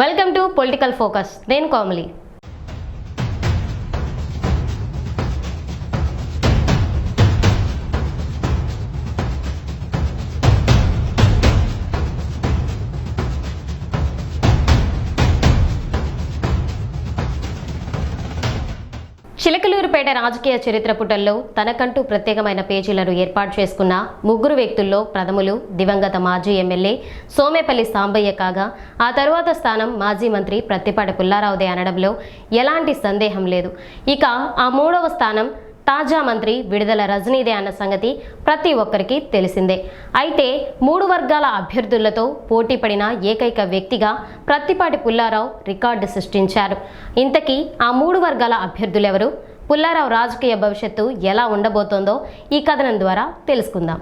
Welcome to political focus. నేను కోమలి. చిలకలూరుపేట రాజకీయ చరిత్ర పుటల్లో తనకంటూ ప్రత్యేకమైన పేజీలను ఏర్పాటు చేసుకున్న ముగ్గురు వ్యక్తుల్లో ప్రథములు దివంగత మాజీ ఎమ్మెల్యే సోమేపల్లి సాంబయ్య కాగా ఆ తరువాత స్థానం మాజీ మంత్రి ప్రత్తిపాటి పుల్లారావుదే అనడంలో ఎలాంటి సందేహం లేదు. ఇక ఆ మూడవ స్థానం తాజా మంత్రి విడుదల రజనీదే అన్న సంగతి ప్రతి ఒక్కరికి తెలిసిందే. అయితే మూడు వర్గాల అభ్యర్థులతో పోటీ పడిన ఏకైక వ్యక్తిగా ప్రత్తిపాటి పుల్లారావు రికార్డు సృష్టించారు. ఇంతకీ ఆ మూడు వర్గాల అభ్యర్థులెవరు? పుల్లారావు రాజకీయ భవిష్యత్తు ఎలా ఉండబోతోందో ఈ కథనం ద్వారా తెలుసుకుందాం.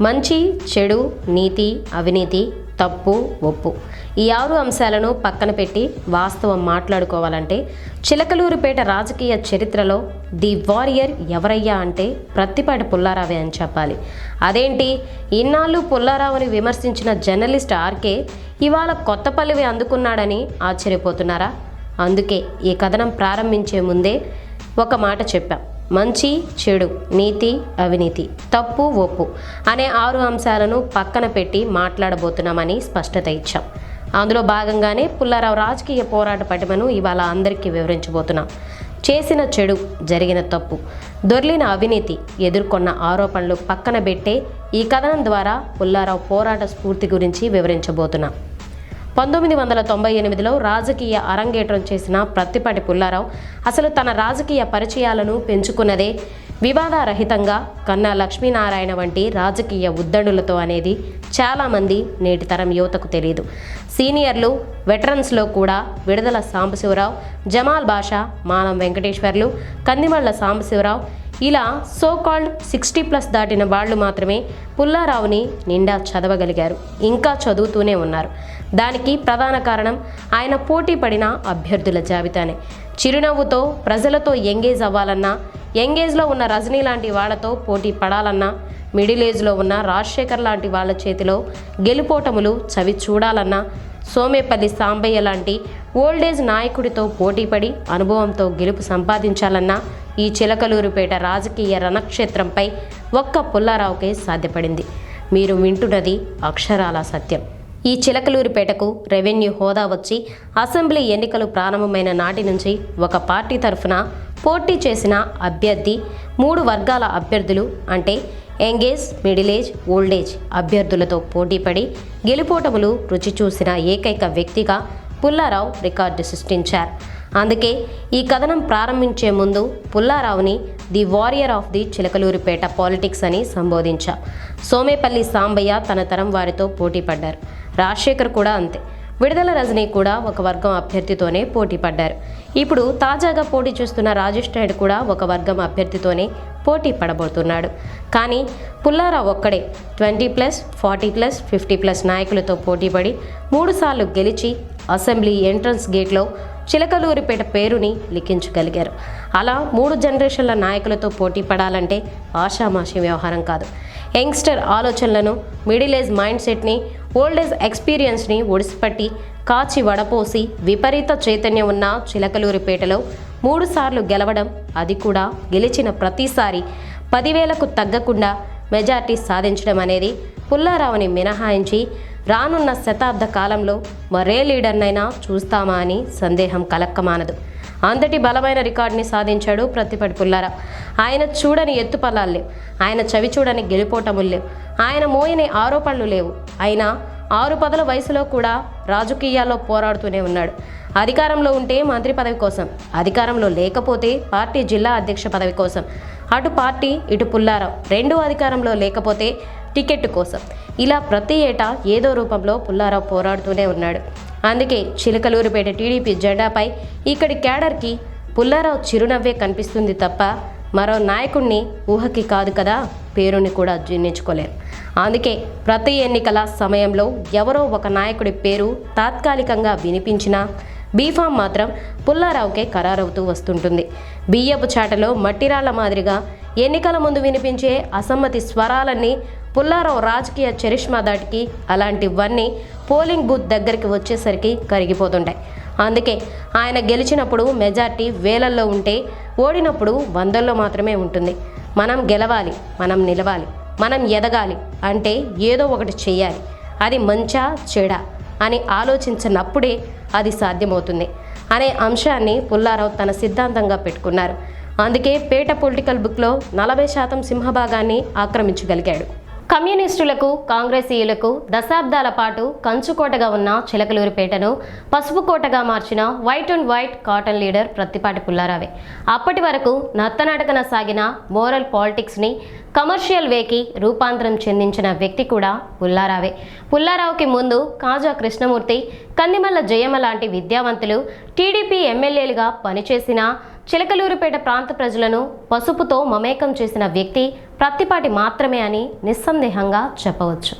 మంచి చెడు నీతి అవినీతి తప్పు ఒప్పు. ఈ ఆరు అంశాలను పక్కన పెట్టి వాస్తవం మాట్లాడుకోవాలంటే చిలకలూరుపేట రాజకీయ చరిత్రలో ది వారియర్ ఎవరయ్యా అంటే ప్రత్తిపాటి పుల్లారావే అని చెప్పాలి. అదేంటి? ఇన్నాళ్ళు పుల్లారావుని విమర్శించిన జర్నలిస్ట్ ఆర్కే ఇవాళ కొత్త పల్లవి అందుకున్నాడని ఆశ్చర్యపోతున్నారా? అందుకే ఈ కథనం ప్రారంభించే ముందే ఒక మాట చెప్పాం. మంచి చెడు నీతి అవినీతి. తప్పు ఒప్పు అనే ఆరు అంశాలను పక్కన పెట్టి మాట్లాడబోతున్నామని స్పష్టత ఇచ్చాం. అందులో భాగంగానే పుల్లారావు రాజకీయ పోరాట పటిమను ఇవాళ అందరికీ వివరించబోతున్నాం. చేసిన చెడు జరిగిన తప్పు దొర్లిన అవినీతి ఎదుర్కొన్న ఆరోపణలు పక్కన పెట్టే ఈ కథనం ద్వారా పుల్లారావు పోరాట స్ఫూర్తి గురించి వివరించబోతున్నాం. పంతొమ్మిది వందల తొంభై ఎనిమిదిలో రాజకీయ అరంగేట్రం చేసిన ప్రత్తిపాటి పుల్లారావు అసలు తన రాజకీయ పరిచయాలను పెంచుకున్నదే వివాదారహితంగా కన్నా లక్ష్మీనారాయణ వంటి రాజకీయ ఉద్దండులతో అనేది చాలామంది నేటి తరం యువతకు తెలియదు సీనియర్లు వెటరన్స్లో కూడా విడుదల సాంబశివరావు జమాల్ బాషా మానం వెంకటేశ్వర్లు కందిమళ్ళ సాంబశివరావు ఇలా సో కాల్డ్ సిక్స్టీ ప్లస్ దాటిన వాళ్ళు మాత్రమే పుల్లారావుని నిండా చదవగలిగారు. ఇంకా చదువుతూనే ఉన్నారు. దానికి ప్రధాన కారణం ఆయన పోటీ పడిన అభ్యర్థుల జాబితానే. చిరునవ్వుతో ప్రజలతో ఎంగేజ్ అవ్వాలన్నా ఎంగేజ్లో ఉన్న రజనీ లాంటి వాళ్ళతో పోటీ పడాలన్నా మిడిల్ ఏజ్లో ఉన్న రాజశేఖర్ లాంటి వాళ్ళ చేతిలో గెలుపోటములు చవి చూడాలన్నా సోమేపల్లి సాంబయ్య లాంటి ఓల్డేజ్ నాయకుడితో పోటీపడి అనుభవంతో గెలుపు సంపాదించాలన్నా ఈ చిలకలూరుపేట రాజకీయ రణక్షేత్రంపై ఒక్క పుల్లారావుకే సాధ్యపడింది. మీరు వింటున్నది అక్షరాల సత్యం. ఈ చిలకలూరిపేటకు రెవెన్యూ హోదా వచ్చి అసెంబ్లీ ఎన్నికలు ప్రారంభమైన నాటి నుంచి ఒక పార్టీ తరఫున పోటీ చేసిన అభ్యర్థి మూడు వర్గాల అభ్యర్థులు అంటే young age middle age old age అభ్యర్థులతో పోటీపడి గెలుపోటములు రుచి చూసిన ఏకైక వ్యక్తిగా పుల్లారావు రికార్డు సృష్టించారు. అందుకే ఈ కథనం ప్రారంభించే ముందు పుల్లారావుని the warrior of the Chilakaluripeta politics అని సంబోధించా సోమేపల్లి సాంబయ్య తన తరం వారితో పోటీ పడ్డారు రాజశేఖర్ కూడా అంతే. విడుదల రజనీ కూడా ఒక వర్గం అభ్యర్థితోనే పోటీ పడ్డారు. ఇప్పుడు తాజాగా పోటీ చేస్తున్న రాజేష్ నాయుడు కూడా ఒక వర్గం అభ్యర్థితోనే పోటీ పడబోతున్నాడు. కానీ పుల్లారావు ఒక్కడే twenty plus forty plus fifty plus నాయకులతో పోటీపడి మూడుసార్లు గెలిచి అసెంబ్లీ ఎంట్రన్స్ గేట్లో చిలకలూరిపేట పేరుని లిఖించగలిగారు. అలా మూడు జనరేషన్ల నాయకులతో పోటీ పడాలంటే ఆషామాషి వ్యవహారం కాదు. యంగ్స్టర్ ఆలోచనలను మిడిల్ ఏజ్ మైండ్ సెట్ని ఓల్డ్ ఏజ్ ఎక్స్పీరియన్స్ని ఒడిసిపట్టి కాచి వడపోసి విపరీత చైతన్యం ఉన్న చిలకలూరిపేటలో మూడుసార్లు గెలవడం అది కూడా గెలిచిన ప్రతిసారి పదివేలకు తగ్గకుండా మెజార్టీ సాధించడం అనేది పుల్లారావుని మినహాయించి రానున్న శతాబ్ద కాలంలో మరే లీడర్నైనా చూస్తామా అని సందేహం కలక్కమానదు. అంతటి బలమైన రికార్డుని సాధించాడు ప్రత్తిపటి పుల్లారావు ఆయన చూడని ఎత్తుపల్లాలు ఆయన చవి చూడని గెలిపోటములు లేవు. ఆయన మోయని ఆరోపణలు లేవు. అయినా ఆరు పదల వయసులో కూడా రాజకీయాల్లో పోరాడుతూనే ఉన్నాడు. అధికారంలో ఉంటే మంత్రి పదవి కోసం. అధికారంలో లేకపోతే పార్టీ జిల్లా అధ్యక్ష పదవి కోసం. అటు పార్టీ ఇటు పుల్లారావు రెండు అధికారంలో లేకపోతే టికెట్ కోసం. ఇలా ప్రతి ఏటా ఏదో రూపంలో పుల్లారావు పోరాడుతూనే ఉన్నాడు. అందుకే చిలకలూరుపేట టీడీపీ జెండాపై ఇక్కడి క్యాడర్కి పుల్లారావు చిరునవ్వే కనిపిస్తుంది తప్ప మరో నాయకుణ్ణి ఊహకి కాదు కదా పేరుని కూడా జీర్ణించుకోలేరు. అందుకే ప్రతి ఎన్నికల సమయంలో ఎవరో ఒక నాయకుడి పేరు తాత్కాలికంగా వినిపించినా బీఫామ్ మాత్రం పుల్లారావుకే ఖరారవుతూ వస్తుంటుంది. బియ్యపు చాటలో మట్టిరాళ్ళ మాదిరిగా ఎన్నికల ముందు వినిపించే అసమ్మతి స్వరాలన్నీ పుల్లారావు రాజకీయ చరిష్మా దాటికి అలాంటివన్నీ పోలింగ్ బూత్ దగ్గరికి వచ్చేసరికి కరిగిపోతుంటాయి. అందుకే ఆయన గెలిచినప్పుడు మెజార్టీ వేలల్లో ఉంటే ఓడినప్పుడు వందల్లో మాత్రమే ఉంటుంది. మనం గెలవాలి మనం నిలవాలి మనం ఎదగాలి అంటే ఏదో ఒకటి చేయాలి అది మంచా చెడా అని ఆలోచించినప్పుడే అది సాధ్యమవుతుంది అనే అంశాన్ని పుల్లారావు తన సిద్ధాంతంగా పెట్టుకున్నారు. అందుకే పేట పొలిటికల్ బుక్లో నలభై శాతం సింహభాగాన్ని ఆక్రమించగలిగాడు. కమ్యూనిస్టులకు కాంగ్రెసీయులకు దశాబ్దాల పాటు కంచుకోటగా ఉన్న చిలకలూరిపేటను పసుపు కోటగా మార్చిన white and white cotton leader Prathipati పుల్లారావే. అప్పటి వరకు నత్తనడకన సాగిన మోరల్ పాలిటిక్స్ని కమర్షియల్ వేకి రూపాంతరం చెందించిన వ్యక్తి కూడా పుల్లారావే. పుల్లారావుకి ముందు కాజా కృష్ణమూర్తి కందిమల్ల జయమ్మ లాంటి విద్యావంతులు టీడీపీ ఎమ్మెల్యేలుగా పనిచేసిన చిలకలూరుపేట ప్రాంత ప్రజలను పసుపుతో మమేకం చేసిన వ్యక్తి ప్రత్తిపాటి మాత్రమే అని నిస్సందేహంగా చెప్పవచ్చు.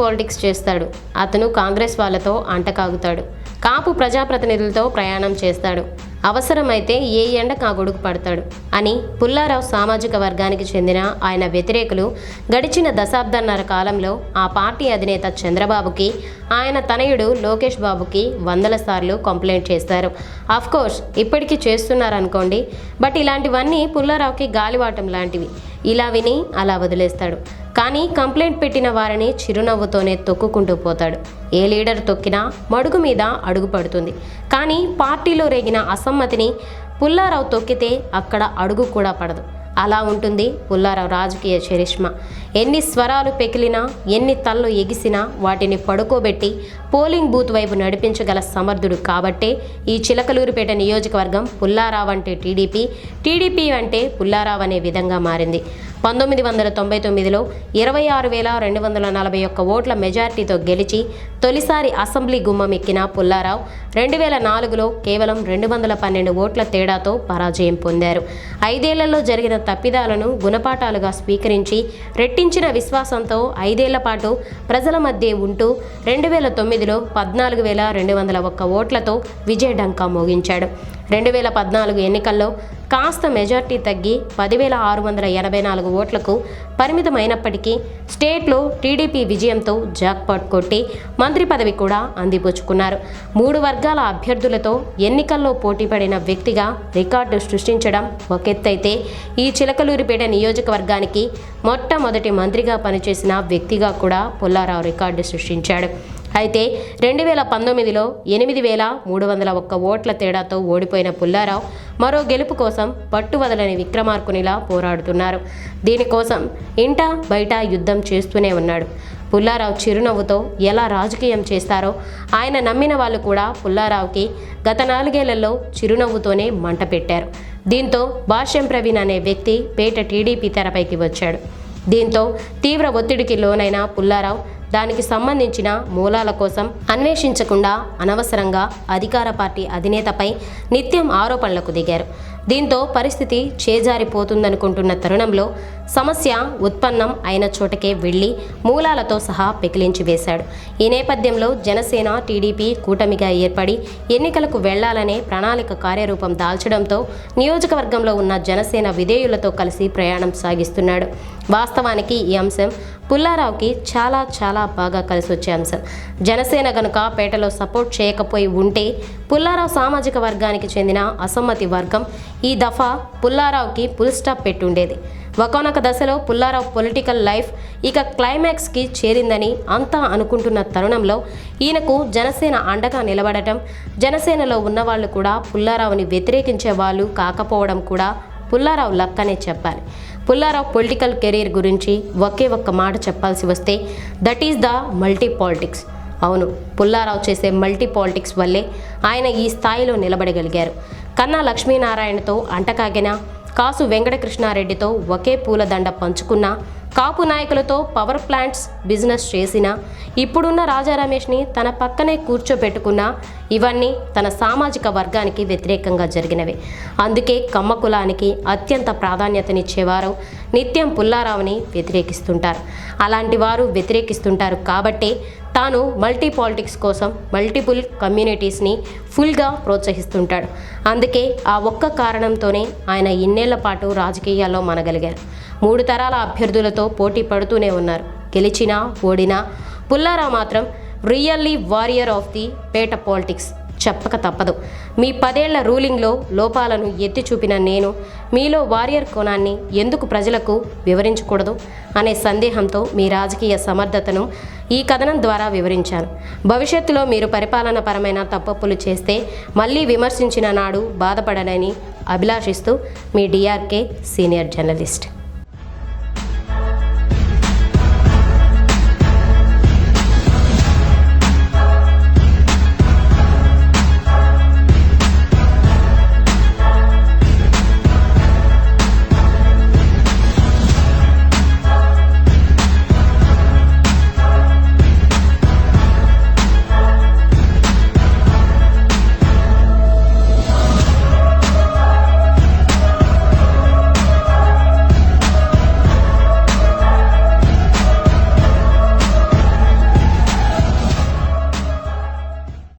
పాలిటిక్స్ చేస్తాడు. అతను కాంగ్రెస్ వాళ్ళతో అంటకాగుతాడు. కాపు ప్రజాప్రతినిధులతో ప్రయాణం చేస్తాడు. అవసరమైతే ఏ ఎండ కా గొడుకు పడతాడు అని పుల్లారావు సామాజిక వర్గానికి చెందిన ఆయన వ్యతిరేకులు గడిచిన దశాబ్దన్నర కాలంలో ఆ పార్టీ అధినేత చంద్రబాబుకి ఆయన తనయుడు లోకేష్ బాబుకి వందల సార్లు కంప్లైంట్ చేస్తారు. కోర్స్ ఇప్పటికీ చేస్తున్నారనుకోండి బట్ ఇలాంటివన్నీ పుల్లారావుకి గాలివాటం లాంటివి. ఇలా విని అలా వదిలేస్తాడు. కానీ కంప్లైంట్ పెట్టిన వారిని చిరునవ్వుతోనే తొక్కుకుంటూ పోతాడు. ఏ లీడర్ తొక్కినా మడుగు మీద అడుగుపడుతుంది. కానీ పార్టీలో రేగిన అసమ్మతిని పుల్లారావు తొక్కితే అక్కడ అడుగు కూడా పడదు. అలా ఉంటుంది పుల్లారావు రాజకీయ చరిష్మా. ఎన్ని స్వరాలు పెకిలినా ఎన్ని తల్లు ఎగిసినా వాటిని పడుకోబెట్టి పోలింగ్ బూత్ వైపు నడిపించగల సమర్థుడు కాబట్టే ఈ చిలకలూరుపేట నియోజకవర్గం పుల్లారావు అంటే టీడీపీ. టీడీపీ అంటే పుల్లారావు అనే విధంగా మారింది. పంతొమ్మిది వందల తొంభై తొమ్మిదిలో ఇరవై ఆరు వేల రెండు వందల నలభై ఒక్క ఓట్ల మెజార్టీతో గెలిచి తొలిసారి అసెంబ్లీ గుమ్మం ఎక్కిన పుల్లారావు రెండు వేల నాలుగులో కేవలం రెండు వందల పన్నెండు ఓట్ల తేడాతో పరాజయం పొందారు. ఐదేళ్ళలో జరిగిన తప్పిదాలను గుణపాఠాలుగా స్వీకరించి రెట్టించిన విశ్వాసంతో ఐదేళ్ళ పాటు ప్రజల మధ్య ఉంటూ రెండు వేల తొమ్మిదిలో పద్నాలుగు వేల రెండు వందల ఒక్క ఓట్లతో విజయ డంకా మోగించాడు. రెండు వేల పద్నాలుగు ఎన్నికల్లో కాస్త మెజార్టీ తగ్గి పదివేల ఆరు వందల ఎనభై నాలుగు ఓట్లకు పరిమితమైనప్పటికీ స్టేట్లో టీడీపీ విజయంతో జాక్పాట్ కొట్టి మంత్రి పదవి కూడా అందిపుచ్చుకున్నారు. మూడు వర్గాల అభ్యర్థులతో ఎన్నికల్లో పోటీపడిన వ్యక్తిగా రికార్డు సృష్టించడం ఒకెత్తైతే ఈ చిలకలూరిపేట నియోజకవర్గానికి మొట్టమొదటి మంత్రిగా పనిచేసిన వ్యక్తిగా కూడా పుల్లారావు రికార్డు సృష్టించాడు. అయితే రెండు వేల పంతొమ్మిదిలో ఎనిమిది వేల మూడు వందల ఒక్క ఓట్ల తేడాతో ఓడిపోయిన పుల్లారావు మరో గెలుపు కోసం పట్టువదలని విక్రమార్కునిలా పోరాడుతున్నారు. దీనికోసం ఇంట బయట యుద్ధం చేస్తూనే ఉన్నాడు. పుల్లారావు చిరునవ్వుతో ఎలా రాజకీయం చేస్తారో ఆయన నమ్మిన వాళ్ళు కూడా పుల్లారావుకి గత నాలుగేళ్ళలో చిరునవ్వుతోనే మంట పెట్టారు. దీంతో భాష్యం ప్రవీణ్ అనే వ్యక్తి పేట టీడీపీ తెరపైకి వచ్చాడు. దీంతో తీవ్ర ఒత్తిడికి లోనైన పుల్లారావు దానికి సంబంధించిన మూలాల కోసం అన్వేషించకుండా అనవసరంగా అధికార పార్టీ అధినేతపై నిత్యం ఆరోపణలకు దిగారు. దీంతో పరిస్థితి చేజారిపోతుందనుకుంటున్న తరుణంలో సమస్య ఉత్పన్నం అయిన చోటకే వెళ్ళి మూలాలతో సహా పెకిలించి వేశాడు. ఈ నేపథ్యంలో జనసేన టీడీపీ కూటమిగా ఏర్పడి ఎన్నికలకు వెళ్ళాలనే ప్రణాళిక కార్యరూపం దాల్చడంతో నియోజకవర్గంలో ఉన్న జనసేన విధేయులతో కలిసి ప్రయాణం సాగిస్తున్నాడు. వాస్తవానికి ఈ అంశం పుల్లారావుకి చాలా చాలా బాగా కలిసి వచ్చే అంశం. జనసేన గనుక పేటలో సపోర్ట్ చేయకపోయి ఉంటే పుల్లారావు సామాజిక వర్గానికి చెందిన అసమ్మతి వర్గం ఈ దఫా పుల్లారావుకి పుల్ స్టాప్ పెట్టుండేది. ఒకనొక దశలో పుల్లారావు పొలిటికల్ లైఫ్ ఇక క్లైమాక్స్కి చేరిందని అంతా అనుకుంటున్న తరుణంలో ఈయనకు జనసేన అండగా నిలబడటం జనసేనలో ఉన్నవాళ్ళు కూడా పుల్లారావుని వ్యతిరేకించే వాళ్ళు కాకపోవడం కూడా పుల్లారావు లక్కనే చెప్పాలి. పుల్లారావు పొలిటికల్ కెరీర్ గురించి ఒకే ఒక్క మాట చెప్పాల్సి వస్తే that is the multi politics అవును పుల్లారావు చేసే మల్టీ పాలిటిక్స్ వల్లే ఆయన ఈ స్థాయిలో నిలబడగలిగారు. కన్నా లక్ష్మీనారాయణతో అంటకాగిన కాసు వెంకటకృష్ణారెడ్డితో ఒకే పూలదండ పంచుకున్న కాపు నాయకులతో పవర్ ప్లాంట్స్ బిజినెస్ చేసిన ఇప్పుడున్న రాజా రమేష్ని తన పక్కనే కూర్చోబెట్టుకున్న ఇవన్నీ తన సామాజిక వర్గానికి వ్యతిరేకంగా జరిగినవి. అందుకే కమ్మ కులానికి అత్యంత ప్రాధాన్యతనిచ్చేవారు నిత్యం పుల్లారావుని వ్యతిరేకిస్తుంటారు. అలాంటి వారు వ్యతిరేకిస్తుంటారు కాబట్టే తాను మల్టీ పాలిటిక్స్ కోసం మల్టిపుల్ కమ్యూనిటీస్ని ఫుల్గా ప్రోత్సహిస్తుంటాడు. అందుకే ఆ ఒక్క కారణంతోనే ఆయన ఇన్నేళ్ళ పాటు రాజకీయాల్లో మనగలిగారు. మూడు తరాల అభ్యర్థులతో పోటీ పడుతూనే ఉన్నారు. గెలిచినా ఓడినా పుల్లారా మాత్రం really warrior of the Peta politics. చెప్పక తప్పదు. మీ పదేళ్ళ రూలింగ్లో లోపాలను ఎత్తి చూపిన నేను మీలో వారియర్ కోణాన్ని ఎందుకు ప్రజలకు వివరించకూడదు అనే సందేహంతో మీ రాజకీయ సమర్థతను ఈ కథనం ద్వారా వివరించాను. భవిష్యత్తులో మీరు పరిపాలన పరమైన తప్పప్పులు చేస్తే మళ్ళీ విమర్శించిన నాడు బాధపడనని అభిలాషిస్తూ మీ డిఆర్కే సీనియర్ జర్నలిస్ట్.